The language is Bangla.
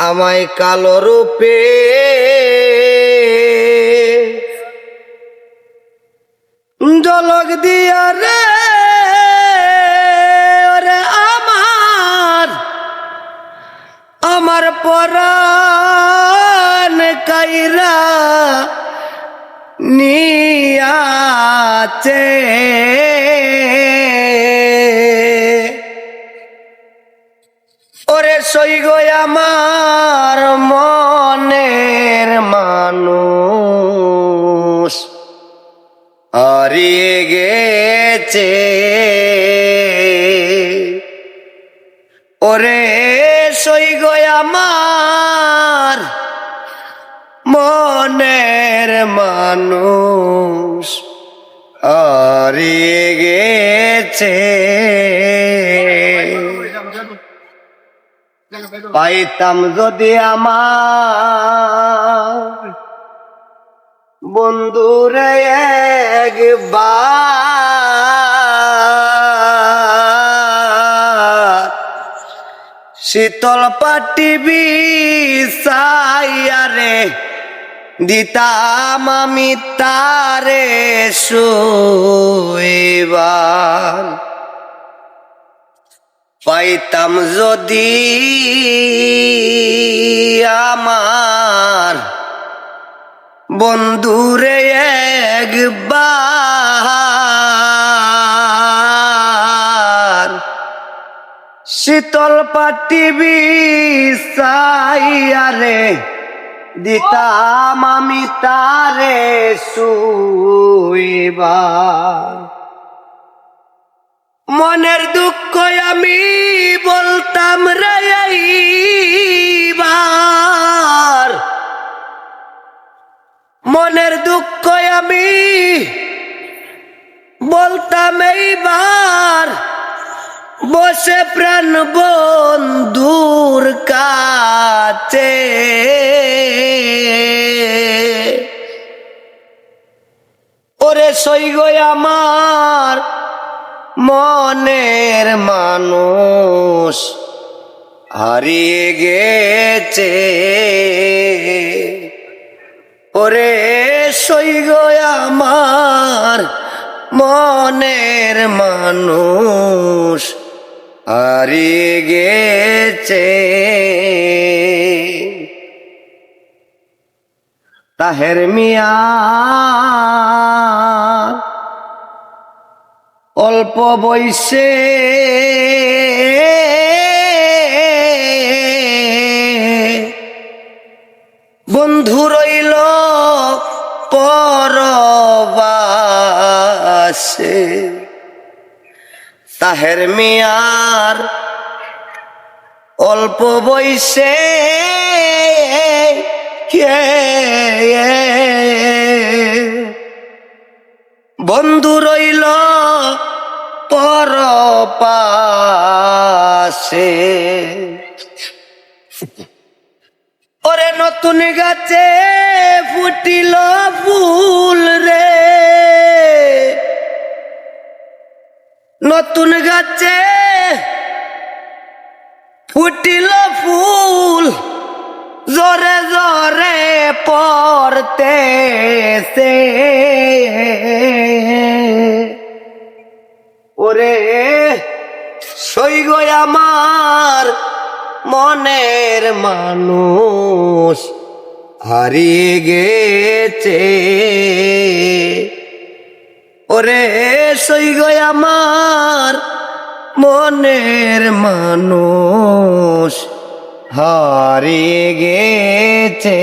আমায় কালো রূপে জলক দিয়া রে ওরে আমার আমার পরাণ কাইরা নিয়াচে সই সৈগ আমার মনের মানুষ। হারিয়ে গেছে। ওরে সই সৈগ আমার মনের মানুষ। হারিয়ে গেছে। পাইতাম যদি আমার বন্ধুরে একবার শীতল পাটি বিষাইয়ারে দিতাম আমি তারে শোবার পাইতাম যদি আমার বন্ধুরে একবার শীতল পাটিবি সাইয়ারে দিতাম আমি তারে শুইবার। মনের দুঃখ আমি। বলতাম এইবার, বসে প্রাণ বন্ধুর কাছে। ওরে সইগ আমার, মনের মানুষ হারিয়ে গেছে। ওরে সই আমার মনের মানুষ হারিয়ে গেছে। তাহের মিয়া অল্প বয়সে আসে তাহের মিয়ার অল্প বয়সে বন্ধু রইল পর পাশে। ওরে নতুন গাছে ফুটিল ফুল রে। নতুন গাছে ফুটিল ফুল, জোরে জোরে পড়তে সে ওরে সৈগ আমার মনের মানুষ, হারিয়ে গেছে। ওরে সই গো আমার মনের মানুষ হারিয়ে গেছে।